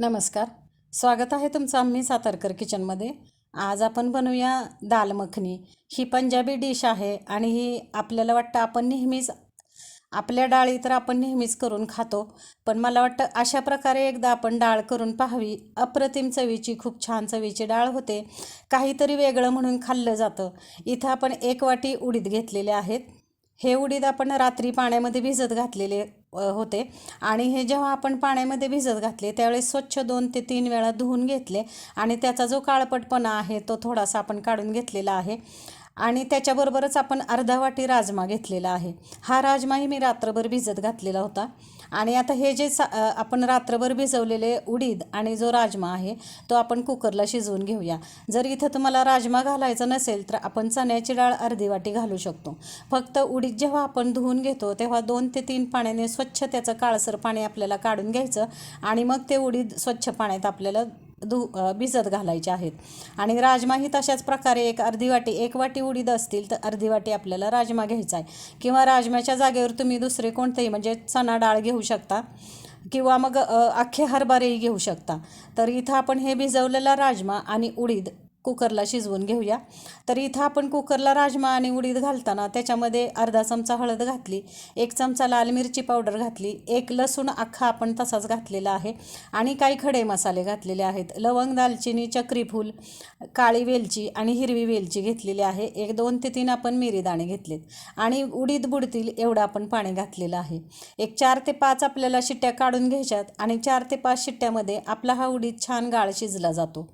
नमस्कार. स्वागत आहे तुमचं आम्ही सातारकर किचनमध्ये. आज आपण बनवूया दाल मखनी. ही पंजाबी डिश आहे आणि ही आपल्याला वाटतं आपण नेहमीच आपल्या डाळी तर आपण नेहमीच करून खातो पण मला वाटतं अशा प्रकारे एकदा आपण डाळ करून पाहावी. अप्रतिम चवीची खूप छान चवीची डाळ होते. काहीतरी वेगळं म्हणून खाल्लं जातं. इथं आपण एक वाटी उडीद घेतलेले आहेत. हे उडीद आपण रात्री पाण्यामध्ये भिजत घातलेले होते. आणि हे जेव्हा आपण पाण्यामध्ये भिजत घातले त्यावेळेस स्वच्छ दोन ते तीन वेळा धुवून घेतले आणि त्याचा जो काळपटपणा आहे तो थोडासा आपण काढून घेतलेला आहे. आणि त्याच्याबरोबरच आपण अर्धा वाटी राजमा घेतलेला आहे. हा राजमाही मी रात्रभर भिजत घातलेला होता. आणि आता हे जे सा आपण रात्रभर भिजवलेले उडीद आणि जो राजमा आहे तो आपण कुकरला शिजवून घेऊया. जर इथं तुम्हाला राजमा घालायचा नसेल तर आपण चण्याची डाळ अर्धी वाटी घालू शकतो. फक्त उडीद जेव्हा आपण धुवून घेतो तेव्हा दोन ते तीन पाण्याने स्वच्छ त्याचं काळसर पाणी आपल्याला काढून घ्यायचं आणि मग ते उडीद स्वच्छ पाण्यात आपल्याला धु भिजत घालायचे आहेत. आणि राजमाही तशाच प्रकारे एक अर्धी वाटी एक वाटी उडीद असतील तर अर्धी वाटी आपल्याला राजमा घ्यायचा आहे. किंवा राजम्याच्या जागेवर तुम्ही दुसरे कोणतेही म्हणजे चणा डाळ घेऊ शकता. किंवा मग अख्खे हरभरेही घेऊ शकता. तर इथं आपण हे भिजवलेला राजमा आणि उडीद कुकरला शिजवून घेऊया. तर इथं आपण कुकरला राजमा आणि उडीद घालताना त्याच्यामध्ये अर्धा चमचा हळद घातली एक चमचा लाल मिरची पावडर घातली एक लसूण अख्खा आपण तसाच घातलेला आहे आणि काही खडे मसाले घातलेले आहेत. लवंग दालचिनी चक्रीफूल काळी वेलची आणि हिरवी वेलची घेतलेली आहे. एक दोन ते तीन आपण मिरी दाणे घेतलेत आणि उडीद बुडतील एवढं आपण पाणी घातलेलं आहे. एक चार ते पाच आपल्याला शिट्ट्या काढून घ्यायच्यात आणि चार ते पाच शिट्ट्यामध्ये आपला हा उडीद छान गाळ शिजला जातो.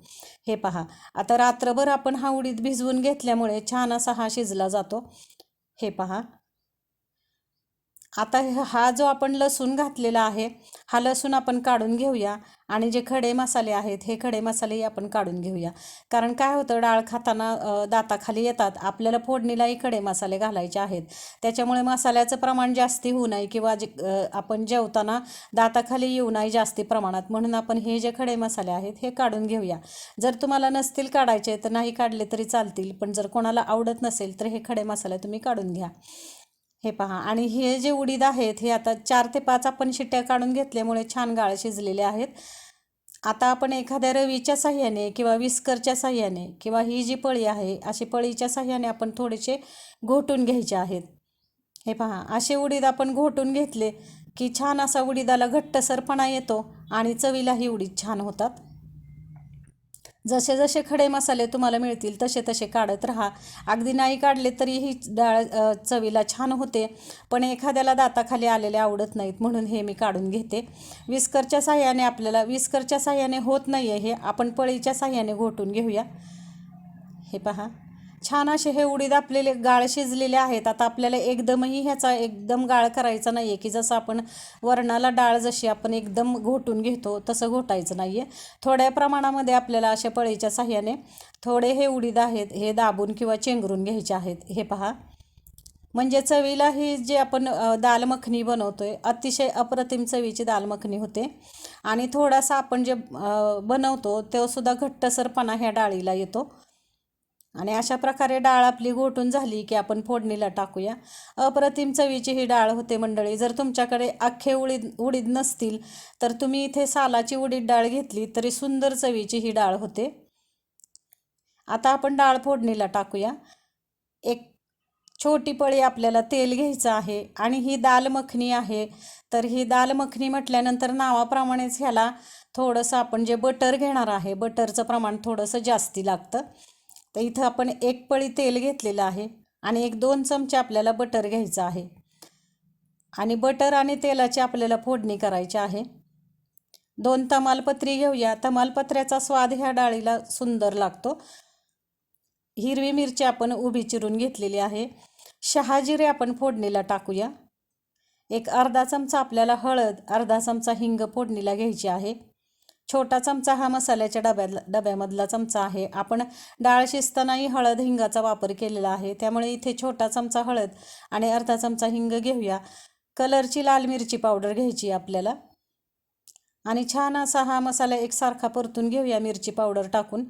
हे पहा. आता रात्रभर आपण हा उडीद भिजवून घेतल्यामुळे छान असा हा शिजला जातो. हे पहा. आता हा जो आपण लसूण घातलेला आहे हा लसूण आपण काढून घेऊया आणि जे खडे मसाले आहेत हे खडे मसालेही आपण काढून घेऊया. कारण काय होतं डाळ खाताना दाताखाली येतात. आपल्याला फोडणीलाही खडे मसाले घालायचे आहेत. त्याच्यामुळे मसाल्याचं प्रमाण जास्ती होऊ नये किंवा जे आपण जेवताना दाताखाली येऊ नये जास्ती प्रमाणात. म्हणून आपण हे जे खडे मसाले आहेत हे काढून घेऊया. जर तुम्हाला नसतील काढायचे तर नाही काढले तरी चालतील. पण जर कोणाला आवडत नसेल तर हे खडे मसाले तुम्ही काढून घ्या. हे पहा आणि हे जे उडीद आहेत हे आता चार ते पाच आपण शिट्ट्या काढून घेतल्यामुळे छान गाळ शिजलेले आहेत. आता आपण एखाद्या रवीच्या साह्याने किंवा विस्करच्या साह्याने किंवा ही जी पळी आहे अशी पळीच्या साह्याने आपण थोडेसे घोटून घ्यायचे आहेत. हे पहा असे उडीद आपण घोटून घेतले की छान असा उडीदाला घट्टसरपणा येतो आणि चवीलाही उडीद छान होतात. जसे जसे खडे मसाले तुम्हाला मिळतील तसे तसे काढत राहा. अगदी नाही काढले तरी ही डाळ चवीला छान होते. पण एखाद्याला दाताखाली आलेले आवडत नाहीत म्हणून हे मी काढून घेते. विस्करच्या साह्याने आपल्याला विस्करच्या साह्याने होत नाही आहे हे. आपण पळीच्या साह्याने घोटून घेऊया. हे पहा. छान असे हे उडीद आपलेले गाळ शिजलेले आहेत. आता आपल्याला एकदमही ह्याचा एकदम गाळ करायचा नाही आहे की जसं आपण वरणाला डाळ जशी आपण एकदम घोटून घेतो तसं घोटायचं नाही आहे थोड्या प्रमाणामध्ये आपल्याला अशा पळीच्या साह्याने थोडे हे उडीद आहेत हे दाबून किंवा चेंगरून घ्यायचे आहेत. हे पहा. म्हणजे चवीला ही जे आपण दाल मखनी बनवतो आहे अतिशय अप्रतिम चवीची दाल मखनी होते. आणि थोडासा आपण जे बनवतो तो सुद्धा घट्टसरपणा ह्या डाळीला येतो. आणि अशा प्रकारे डाळ आपली घोटून झाली की आपण फोडणीला टाकूया. अप्रतिम चवीची ही डाळ होते मंडळी. जर तुमच्याकडे अख्खे उडीद उडीद नसतील तर तुम्ही इथे सालाची उडीद डाळ घेतली तरी सुंदर चवीची ही डाळ होते. आता आपण डाळ फोडणीला टाकूया. एक छोटी पळी आपल्याला तेल घ्यायचं आहे आणि ही दाल मखनी आहे. तर ही दाल मखनी म्हटल्यानंतर नावाप्रमाणेच ह्याला थोडंसं आपण जे बटर घेणार आहे बटरचं प्रमाण थोडंसं जास्ती लागतं. तर इथं आपण एक पळी तेल घेतलेलं आहे आणि एक दोन चमचे आपल्याला बटर घ्यायचं आहे. आणि बटर आणि तेलाची आपल्याला फोडणी करायची आहे. दोन तमालपत्री घेऊया. तमालपत्र्याचा स्वाद ह्या डाळीला सुंदर लागतो. हिरवी मिरची आपण उभी चिरून घेतलेली आहे. शहाजिरे आपण फोडणीला टाकूया. एक अर्धा चमचा आपल्याला हळद अर्धा चमचा हिंग फोडणीला घ्यायची आहे. छोटा चमचा हा मसाल्याच्या डब्यातला डब्यामधला चमचा आहे. आपण डाळ शिजतानाही हळद हिंगाचा वापर केलेला आहे. त्यामुळे इथे छोटा चमचा हळद आणि अर्धा चमचा हिंग घेऊया. कलरची लाल मिरची पावडर घ्यायची आपल्याला. आणि छान असा हा मसाला एकसारखा परतून घेऊया मिरची पावडर टाकून.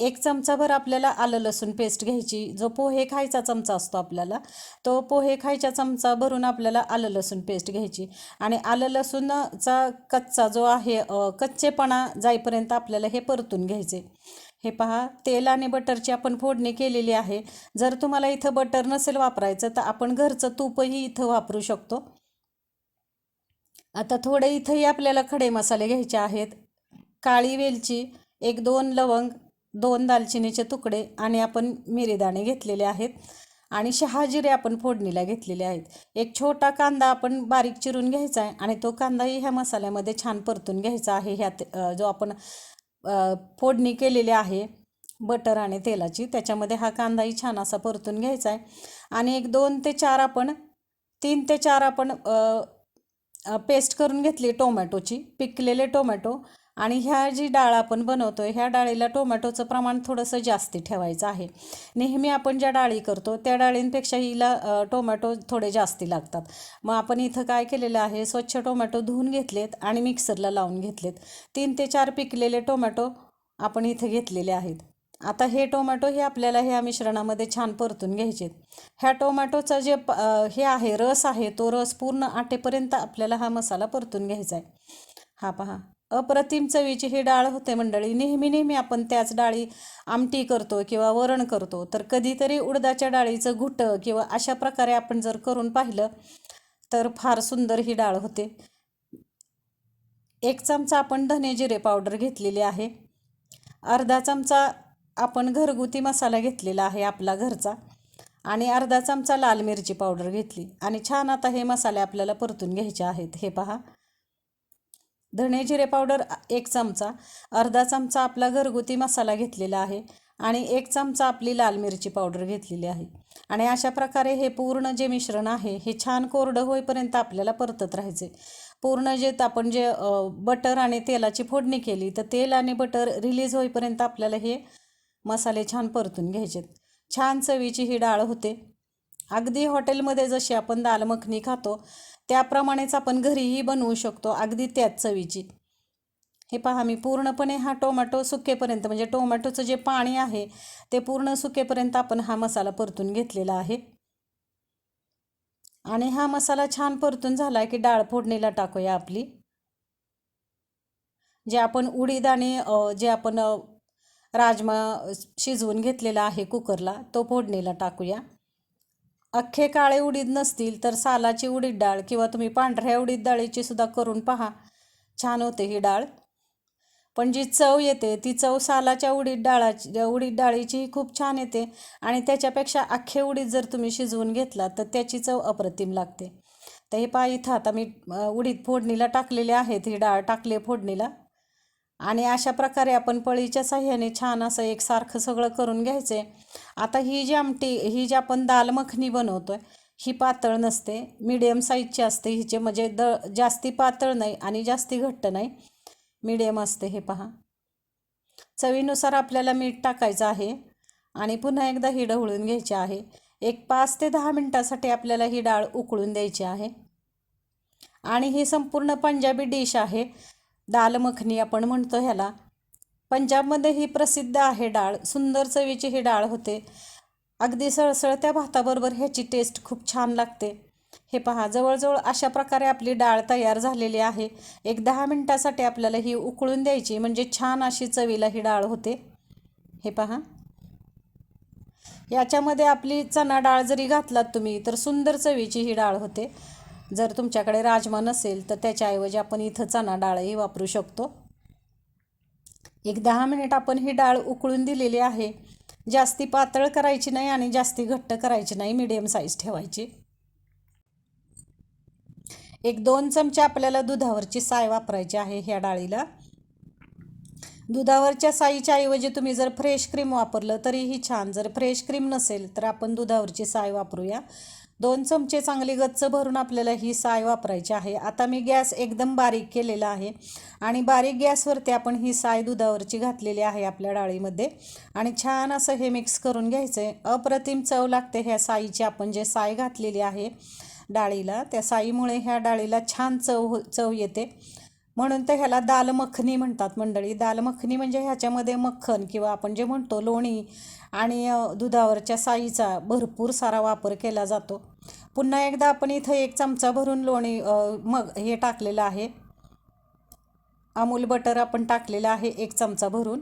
एक चमचाभर आपल्याला आलं लसूण पेस्ट घ्यायची. जो पोहे खायचा चमचा असतो आपल्याला तो पोहे खायच्या चमचा भरून आपल्याला आलं लसूण पेस्ट घ्यायची. आणि आलं लसूणचा कच्चा जो आहे कच्चेपणा जाईपर्यंत आपल्याला हे परतून घ्यायचे. हे पहा तेल आणि बटरची आपण फोडणी केलेली आहे. जर तुम्हाला इथं बटर नसेल वापरायचं तर आपण घरचं तूपही इथं वापरू शकतो. आता थोडे इथंही आपल्याला खडे मसाले घ्यायचे आहेत. काळी वेलची एक दोन लवंग दोन दालचिनीचे तुकडे आणि आपण मिरीदाणे घेतलेले आहेत आणि शहाजिरे आपण फोडणीला घेतलेले आहेत. एक छोटा कांदा आपण बारीक चिरून घ्यायचा आहे आणि तो कांदाही ह्या मसाल्यामध्ये छान परतून घ्यायचा आहे. ह्यात जो आपण फोडणी केलेली आहे बटर आणि तेलाची त्याच्यामध्ये हा कांदाही छान असा परतून घ्यायचा आहे. आणि एक दोन ते चार आपण तीन ते चार आपण पेस्ट करून घेतली टोमॅटोची पिकलेले टोमॅटो आणि ह्या जी डाळ आपण बनवतो ह्या डाळीला टोमॅटोचं प्रमाण थोडंसं जास्ती ठेवायचं आहे. नेहमी आपण ज्या डाळी करतो त्या डाळींपेक्षा हिला टोमॅटो थोडे जास्ती लागतात. मग आपण इथं काय केलेलं आहे स्वच्छ टोमॅटो धुवून घेतलेत आणि मिक्सरला लावून घेतलेत. तीन ते चार पिकलेले टोमॅटो आपण इथं घेतलेले आहेत. आता हे टोमॅटो हे आपल्याला ह्या मिश्रणामध्ये छान परतून घ्यायचे ह्या टोमॅटोचा जे हे आहे रस आहे तो रस पूर्ण आटेपर्यंत आपल्याला हा मसाला परतून घ्यायचा आहे. हा पहा. अप्रतिम चवीची ही डाळ होते मंडळी. नेहमी नेहमी आपण त्याच डाळी आमटी करतो किंवा वरण करतो. तर कधीतरी उडदाच्या डाळीचं घुटं किंवा अशा प्रकारे आपण जर करून पाहिलं तर फार सुंदर ही डाळ होते. एक चमचा आपण धने जिरे पावडर घेतलेली आहे. अर्धा चमचा आपण घरगुती मसाला घेतलेला आहे आपला घरचा. आणि अर्धा चमचा लाल मिरची पावडर घेतली. आणि छान आता हे मसाले आपल्याला परतून घ्यायचे आहेत. हे पहा. धणे जिरे पावडर एक चमचा अर्धा चमचा आपला घरगुती मसाला घेतलेला आहे आणि एक चमचा आपली लाल मिरची पावडर घेतलेली आहे. आणि अशा प्रकारे हे पूर्ण जे मिश्रण आहे हे छान कोरडं होईपर्यंत आपल्याला परतत राहायचे. पूर्ण जे आपण जे बटर आणि तेलाची फोडणी केली तर तेल आणि बटर रिलीज होईपर्यंत आपल्याला हे मसाले छान परतून घ्यायचेत. छान चवीची ही डाळ होते. अगदी हॉटेलमध्ये जशी आपण दाल मखनी खातो त्याप्रमाणेच आपण घरीही बनवू शकतो. अगदी त्याच चवीची. हे पहा मी पूर्णपणे हा टोमॅटो सुकेपर्यंत म्हणजे टोमॅटोचं जे पाणी आहे ते पूर्ण सुकेपर्यंत आपण हा मसाला परतून घेतलेला आहे. आणि हा मसाला छान परतून झाला की डाळ फोडणीला टाकूया आपली. जे आपण उडीद आणि जे आपण राजमा शिजवून घेतलेला आहे कुकरला तो फोडणीला टाकूया. अख्खे काळे उडीद नसतील तर सालाची उडीद डाळ किंवा तुम्ही पांढऱ्या उडीद डाळीची सुद्धा करून पहा. छान होते ही डाळ. पण जी चव येते ती चव सालाच्या उडीद डाळाची उडीद डाळीची खूप छान येते आणि त्याच्यापेक्षा अख्खे उडीद जर तुम्ही शिजवून घेतला तर त्याची चव अप्रतिम लागते. तर हे पहा इथं आता मी उडीद फोडणीला टाकलेले आहेत ही डाळ टाकली फोडणीला. आणि अशा प्रकारे आपण पळीच्या साह्याने छान असं एकसारखं सगळं करून घ्यायचं. आहे आता ही जी आमटी ही जी आपण दाल मखनी आहे ही पातळ नसते. मीडियम साईजची असते. हिचे म्हणजे द जास्ती पातळ नाही आणि जास्ती घट्ट नाही. मीडियम असते हे पहा. चवीनुसार आपल्याला मीठ टाकायचं आहे आणि पुन्हा एकदा ही ढवळून घ्यायची आहे. एक पाच ते दहा मिनटासाठी आपल्याला ही डाळ उकळून द्यायची आहे. आणि ही संपूर्ण पंजाबी डिश आहे. दाल मखनी आपण म्हणतो ह्याला. पंजाबमध्ये ही प्रसिद्ध आहे डाळ. सुंदर चवीची ही डाळ होते. अगदी सळसळत्या भाताबरोबर ह्याची टेस्ट खूप छान लागते. हे पहा जवळजवळ अशा प्रकारे आपली डाळ तयार झालेली आहे. एक दहा मिनटासाठी आपल्याला ही उकळून द्यायची म्हणजे छान अशी चवीला ही डाळ होते. हे पहा. याच्यामध्ये आपली चणा डाळ जरी घातलात तुम्ही तर सुंदर चवीची ही डाळ होते. जर तुमच्याकडे राजमा नसेल तर त्याच्याऐवजी आपण इथं चणा डाळही वापरू शकतो. एक दहा मिनिट आपण ही डाळ उकळून दिलेली आहे. जास्ती पातळ करायची नाही आणि जास्ती घट्ट करायची नाही मीडियम साईज ठेवायची. एक दोन चमचे आपल्याला दुधावरची साय वापरायची आहे ह्या डाळीला. दुधावरच्या साईच्या ऐवजी तुम्ही जर फ्रेश क्रीम वापरलं तरीही छान. जर फ्रेश क्रीम नसेल तर आपण दुधावरची साय वापरूया. दोन चमचे चांगली गच्च भरून आपल्याला ही साय वापरायची आहे. आता मी गॅस एकदम बारीक केलेला आहे आणि बारीक गॅसवरती आपण ही साय दुधावरची घातलेली आहे आपल्या डाळीमध्ये. आणि छान असं हे मिक्स करून घ्यायचं आहे अप्रतिम चव लागते ह्या साईची आपण जे साय घातलेली आहे डाळीला. त्या साईमुळे ह्या डाळीला छान चव हो चव येते. म्हणून तर ह्याला दाल मखनी म्हणतात मंडळी. दाल मखनी म्हणजे ह्याच्यामध्ये मक्खन किंवा आपण जे म्हणतो लोणी आणि दुधावरच्या साईचा भरपूर सारा वापर केला जातो. पुन्हा एकदा आपण इथं एक चमचा भरून लोणी मग हे टाकलेलं आहे. अमूल बटर आपण टाकलेलं आहे एक चमचा भरून.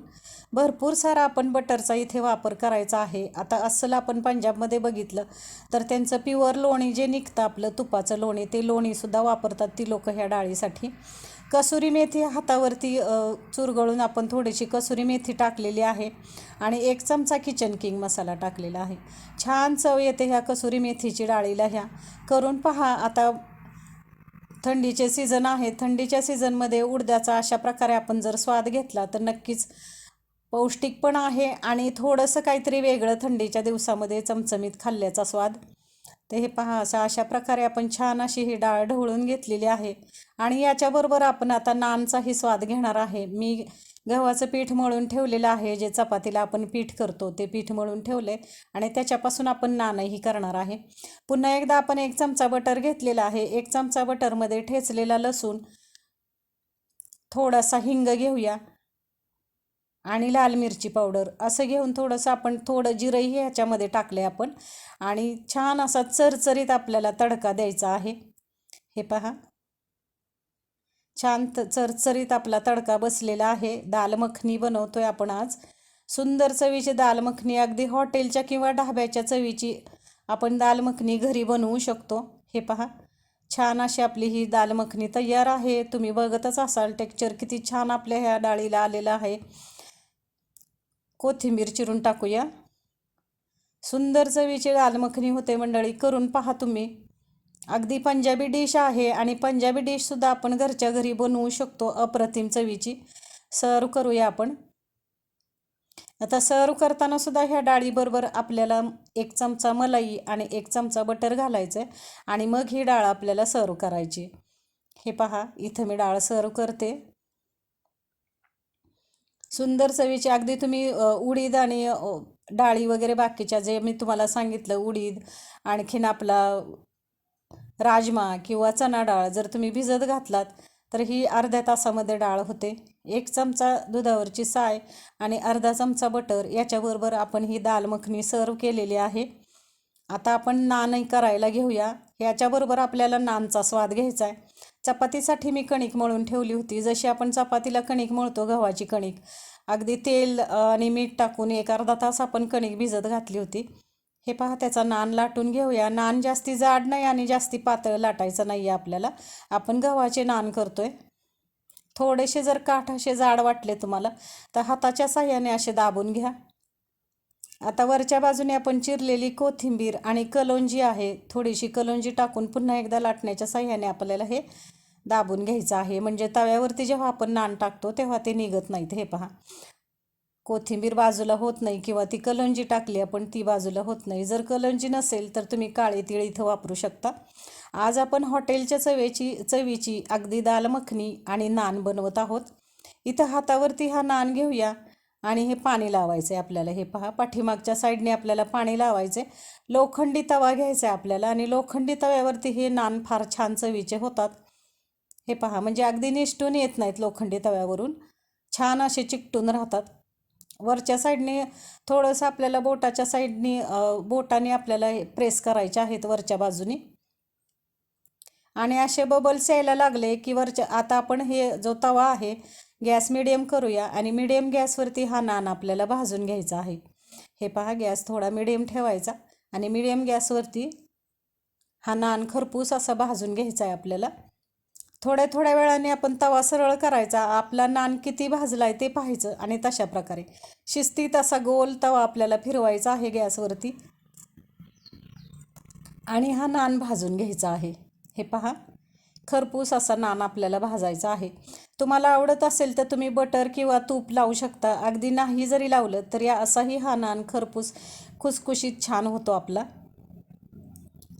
भरपूर सारा आपण बटरचा इथे वापर करायचा आहे. आता अस्सल आपण पंजाबमध्ये बघितलं तर त्यांचं प्युअर लोणी जे निघतं आपलं तुपाचं लोणी ते लोणीसुद्धा वापरतात ती लोकं ह्या डाळीसाठी. कसुरी मेथी हातावरती चुरगळून आपण थोडीशी कसुरी मेथी टाकलेली आहे आणि एक चमचा किचन किंग मसाला टाकलेला आहे. छान चव येते ह्या कसुरी मेथीची डाळीला ह्या. करून पहा आता थंडीचे सीझन आहे थंडीच्या सीझनमध्ये उडद्याचा अशा प्रकारे आपण जर स्वाद घेतला तर नक्कीच पौष्टिक पण आहे आणि थोडंसं काहीतरी वेगळं थंडीच्या दिवसामध्ये चमचमीत खाल्ल्याचा स्वाद तर हे पहा असं अशा प्रकारे आपण छान अशी ही डाळ ढवळून घेतलेली आहे. आणि याच्याबरोबर आपण आता नानचाही स्वाद घेणार आहे. मी गव्हाचं पीठ मळून ठेवलेलं आहे जे चपातीला आपण पीठ करतो ते पीठ मळून ठेवले आणि त्याच्यापासून आपण नानही करणार आहे. पुन्हा एकदा आपण एक चमचा बटर घेतलेला आहे. एक चमचा बटरमध्ये ठेचलेला लसूण थोडासा हिंग घेऊया. आणि लाल मिरची पावडर असं घेऊन थोडंसं आपण थोडं जिरंही ह्याच्यामध्ये टाकले आपण. आणि छान असा चरचरीत आपल्याला तडका द्यायचा आहे. हे पहा. छान चरचरीत आपला तडका बसलेला आहे. दाल मखनी बनवतोय आपण आज. सुंदर चवीची दाल मखनी अगदी हॉटेलच्या किंवा ढाब्याच्या चवीची आपण दाल मखनी घरी बनवू शकतो. हे पहा. छान अशी आपली ही दाल मखनी तयार आहे. तुम्ही बघतच असाल टेक्चर किती छान आपल्या ह्या डाळीला आलेलं आहे. कोथिंबीर चिरून टाकूया. सुंदर चवीची दाल मखनी होते मंडळी करून पहा तुम्ही. अगदी पंजाबी डिश आहे आणि पंजाबी डिशसुद्धा आपण घरच्या घरी बनवू शकतो अप्रतिम चवीची. सर्व करूया आपण. आता सर्व करताना सुद्धा ह्या डाळीबरोबर आपल्याला एक चमचा मलाई आणि एक चमचा बटर घालायचं आहे आणि मग ही डाळ आपल्याला सर्व करायची. हे पहा इथं मी डाळ सर्व करते. सुंदर चवीची. अगदी तुम्ही उडीद आणि डाळी वगैरे बाकीच्या जे मी तुम्हाला सांगितलं उडीद आणखीन आपला राजमा किंवा चणा डाळ जर तुम्ही भिजत घातलात तर ही अर्ध्या तासामध्ये डाळ होते. एक चमचा दुधावरची साय आणि अर्धा चमचा बटर याच्याबरोबर आपण ही दाल मखनी सर्व केलेली आहे. आता आपण नानही करायला घेऊया. याच्याबरोबर आपल्याला नानचा स्वाद घ्यायचा आहे चपातीसाठी मी कणिक मळून ठेवली होती. जशी आपण चपातीला कणिक मळतो गव्हाची कणिक अगदी तेल आणि मीठ टाकून एक अर्धा तास आपण कणिक भिजत घातली होती. हे पहा त्याचा नान लाटून घेऊया. नान जास्ती जाड नाही आणि जास्ती पातळ लाटायचं नाही आहे आपल्याला. आपण गव्हाचे नान करतो आहे थोडेसे जर काठ असे जाड वाटले तुम्हाला तर हाताच्या साह्याने असे दाबून घ्या. आता वरच्या बाजूने आपण चिरलेली कोथिंबीर आणि कलोंजी आहे थोडीशी कलोंजी टाकून पुन्हा एकदा लाटण्याच्या साह्याने आपल्याला हे दाबून घ्यायचं आहे. म्हणजे तव्यावरती जेव्हा आपण नान टाकतो तेव्हा ते निघत नाहीत. हे पहा. कोथिंबीर बाजूला होत नाही किंवा ती कलंजी टाकली आपण ती बाजूला होत नाही. जर कलंजी नसेल तर तुम्ही काळे तिळ इथं वापरू शकता. आज आपण हॉटेलच्या चवेची चवीची अगदी दाल मखनी आणि नान बनवत आहोत. इथं हातावरती हा नान घेऊया. आणि हे पाणी लावायचं आहे आपल्याला. हे पहा पाठीमागच्या साईडने आपल्याला पाणी लावायचं आहे लोखंडी तवा घ्यायचा आहे आपल्याला आणि लोखंडी तव्यावरती हे नान फार छान चवीचे होतात. हे पहा म्हणजे अगदी निष्ठून येत नाहीत लोखंडी तव्यावरून. छान असे चिकटून राहतात. वरच्या साईडने थोडंसं आपल्याला बोटाच्या साईडने बोटाने आपल्याला हे प्रेस करायचे आहेत वरच्या बाजूने. आणि असे बबल्स यायला लागले की वरच्या आता आपण हे जो तवा आहे गॅस मिडियम करूया आणि मिडियम गॅसवरती हा नान आपल्याला भाजून घ्यायचा आहे. हे पहा गॅस थोडा मिडियम ठेवायचा आणि मिडियम गॅसवरती हा नान खरपूस असा भाजून घ्यायचा आहे आपल्याला. थोड्या थोड्या वेळाने आपण तवा सरळ करायचा. आपला नान किती भाजला आहे ते पाहायचं आणि तशा प्रकारे. शिस्तीत असा गोल तवा आपल्याला फिरवायचा आहे गॅसवरती. आणि हा नान भाजून घ्यायचा आहे. हे पहा खरपूस असा नान आपल्याला भाजायचा आहे. तुम्हाला आवडत असेल तर तुम्ही बटर किंवा तूप लावू शकता. अगदी नाही जरी लावलं तरी असाही हा नान खरपूस खुसखुशीत छान होतो आपला.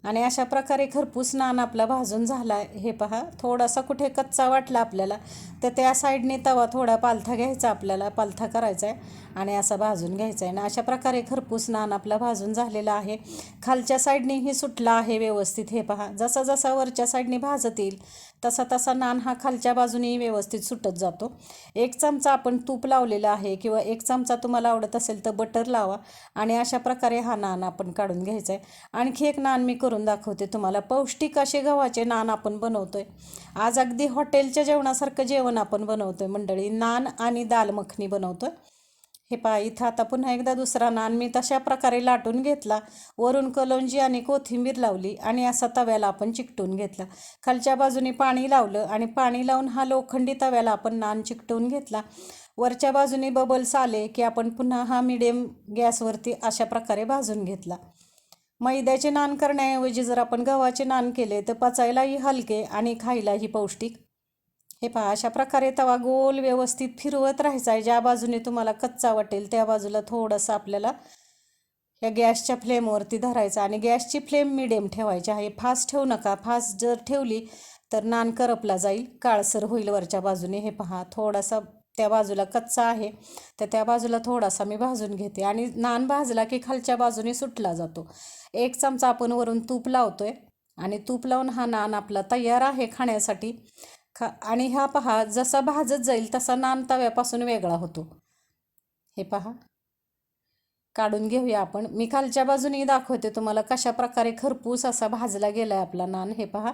आणि अशा प्रकारे खरपूस नान आपला भाजून झाला हे पहा थोडासा कुठे कच्चा वाटला आपल्याला तर त्या साईडने तवा थोडा पालथा घ्यायचा आपल्याला पालथा करायचा आहे आणि असा भाजून घ्यायचा आहे आणि अशा प्रकारे खरपूस नान आपला भाजून झालेला आहे. खालच्या साईडनेही सुटला आहे व्यवस्थित हे पहा. जसा जसा वरच्या साईडने भाजत येईल तसा तसा नान हा खालच्या बाजूने व्यवस्थित सुटत जातो. एक चमचा आपण तूप लावलेला आहे किंवा एक चमचा तुम्हाला आवडत असेल तर बटर लावा आणि अशा प्रकारे हा नान आपण काढून घ्यायचा आहे. आणखी एक नान मी करून दाखवते तुम्हाला. पौष्टिक असे गव्हाचे नान आपण बनवतोय. आज अगदी हॉटेलच्या जेवणासारखं जेवण आपण बनवतोय मंडळी. नान आणि दाल मखनी बनवतोय. हे पहा इथं आता पुन्हा एकदा दुसरा नान मी तशा प्रकारे लाटून घेतला. वरून कलोंजी आणि कोथिंबीर लावली आणि असा तव्याला आपण चिकटून घेतला. खालच्या बाजूने पाणी लावलं आणि पाणी लावून हा लोखंडी तव्याला आपण नान चिकटून घेतला. वरच्या बाजूने बबल्स आले की आपण पुन्हा हा मिडियम गॅसवरती अशा प्रकारे भाजून घेतला. मैद्याचे नान करण्याऐवजी जर आपण गव्हाचे नान केले तर पचायलाही हलके आणि खायलाही पौष्टिक. हे पहा अशा प्रकारे तवा गोल व्यवस्थित फिरवत राहायचा आहे. ज्या बाजूने तुम्हाला कच्चा वाटेल त्या बाजूला थोडंसं आपल्याला या गॅसच्या फ्लेमवरती धरायचा आणि गॅसची फ्लेम मिडियम ठेवायची आहे. फास्ट ठेवू नका. फास्ट जर ठेवली तर नान करपला जाईल. काळसर होईल वरच्या बाजूने. हे पहा थोडासा त्या बाजूला कच्चा आहे. तर त्या बाजूला थोडासा मी भाजून घेते आणि नान भाजला की खालच्या बाजूने सुटला जातो. एक चमचा आपण वरून तूप लावतो आहे आणि तूप लावून हा नान आपला तयार आहे खाण्यासाठी. खा आणि हा पहा जसा भाजत जाईल तसा नान तव्यापासून वेगळा होतो. हे पहा. काढून घेऊया आपण. मी खालच्या बाजूने दाखवते तुम्हाला कशा प्रकारे खरपूस असा भाजला गेला आहे आपला नान. हे पहा.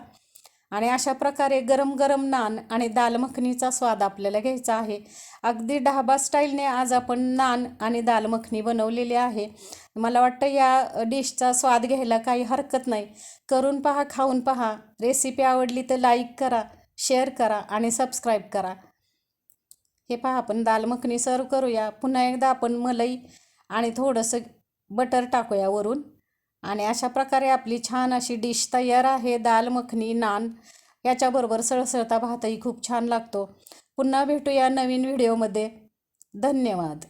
आणि अशा प्रकारे गरम गरम नान आणि दाल मखनीचा स्वाद आपल्याला घ्यायचा आहे. अगदी ढाबा स्टाईलने आज आपण नान आणि दाल मखनी बनवलेली आहे. मला वाटतं या डिशचा स्वाद घ्यायला काही हरकत नाही. करून पहा खाऊन पहा. रेसिपी आवडली तर लाईक करा. शेअर करा आणि सबस्क्राईब करा. हे पहा आपण दाल मखनी सर्व करूया. पुन्हा एकदा आपण मलई आणि थोडंसं बटर टाकूया वरून. आणि अशा प्रकारे आपली छान अशी डिश तयार आहे. दाल मखनी नान याच्याबरोबर सळसळता भातही खूप छान लागतो. पुन्हा भेटूया नवीन व्हिडिओमध्ये. धन्यवाद.